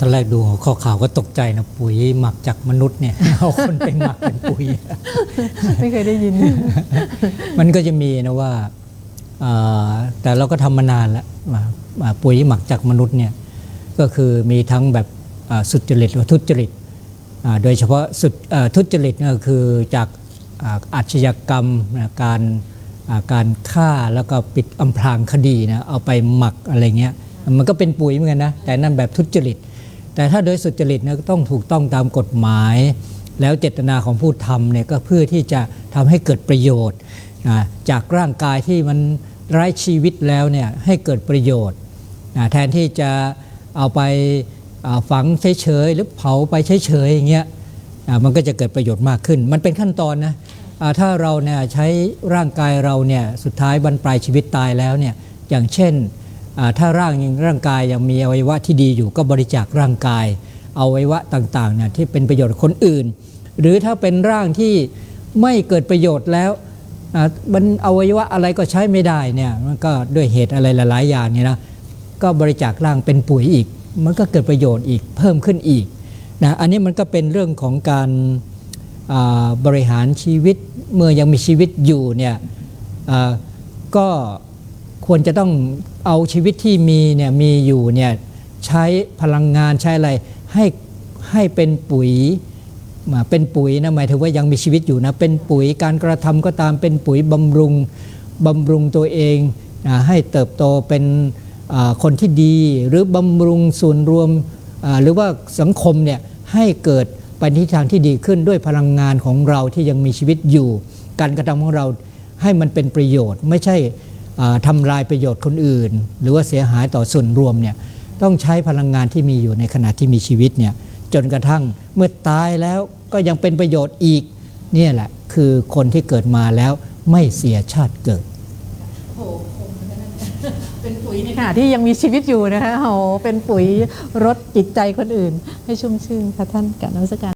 ตอนแรกดูหัวข้อข่าวก็ตกใจนะปุ๋ยหมักจากมนุษย์เนี่ยเอาคนไปหมักเป็นปุ๋ย ไม่เคยได้ยิน มันก็จะมีนะว่าเอ่อแต่เราก็ทำมานานแล้วว่าว่าปุ๋ยหมักจากมนุษย์เนี่ยก็คือมีทั้งแบบอ่าสุจริตและทุจริตอ่าโดยเฉพาะสุดเอ่อทุจริตเนี่ยก็คือจากอ่าอาชญากรรมนะการอ่าการฆ่าแล้วก็ปิดอำพรางคดีนะเอาไปหมักอะไรเงี้ยมันก็เป็นปุ๋ยเหมือนกันนะแต่นั่นแบบทุจริต แต่ถ้าโดยสุจริตเนี่ยก็ต้องถูกต้องตามกฎหมาย แล้วเจตนาของผู้ทำเนี่ยก็เพื่อที่จะทำให้เกิดประโยชน์อ่าจากร่างกายที่มันไร้ชีวิตแล้วเนี่ยให้เกิดประโยชน์อ่าแทนที่จะเอาไปฝังเฉยๆหรือเผาไปเฉยๆอย่างเงี้ยมันก็จะเกิดประโยชน์มากขึ้น มันเป็นขั้นตอนนะถ้าเราเนี่ยใช้ร่างกายเราเนี่ยสุดท้ายบรรปลายชีวิตตายแล้วเนี่ยอย่างเช่น ถ้าร่างยังร่างกายยังมีอวัยวะที่ดีอยู่ก็บริจาคร่างกายเอาอวัยวะต่างๆเนี่ยที่เป็นประโยชน์คนอื่น หรือถ้าเป็นร่างที่ไม่เกิดประโยชน์แล้วมันอวัยวะอะไรก็ใช้ไม่ได้เนี่ยมันก็ด้วยเหตุอะไรหลายๆอย่างเนี่ยนะก็บริจาคร่างเป็นปุ๋ยอีก มันก็เกิดประโยชน์อีกเพิ่มขึ้นอีกนะอันนี้มันก็เป็นเรื่องของการาบริหารชีวิตเมื่อยังมีชีวิตอยู่เนี่ยก็ ควรจะต้องเอาชีวิตที่มีเนี่ยมีอยู่เนี่ยใช้พลังงานใช้อะไรให้ให้เป็นปุ๋ยมาเป็นปุ๋ยนะหมายถึงว่ายังมีชีวิตอยู่นะเป็นปุ๋ยการกระทำก็ตามเป็นปุ๋ยบำรุงบำรุงตัวเองนะให้เติบโตเป็นคนที่ดี หรือบำรุงส่วนรวมหรือว่าสังคมเนี่ยให้เกิดไปในทิศทางที่ดีขึ้นด้วยพลังงานของเราที่ยังมีชีวิตอยู่ การกระทำของเราให้มันเป็นประโยชน์ ไม่ใช่ ทำลายประโยชน์คนอื่น หรือว่าเสียหายต่อส่วนรวมเนี่ยต้องใช้พลังงานที่มีอยู่ในขณะที่มีชีวิตเนี่ยจนกระทั่งเมื่อตายแล้วก็ยังเป็นประโยชน์อีกเนี่ยแหละคือคนที่เกิดมาแล้วไม่เสียชาติเกิดโอ้เหเป็นปุ๋ยในขณะที่ยังมีชีวิตอยู่นะคะโอ้เป็นปุ๋ยรดจิตใจคนอื่น ให้ชุ่มชื่นค่ะท่านกับนวัตการ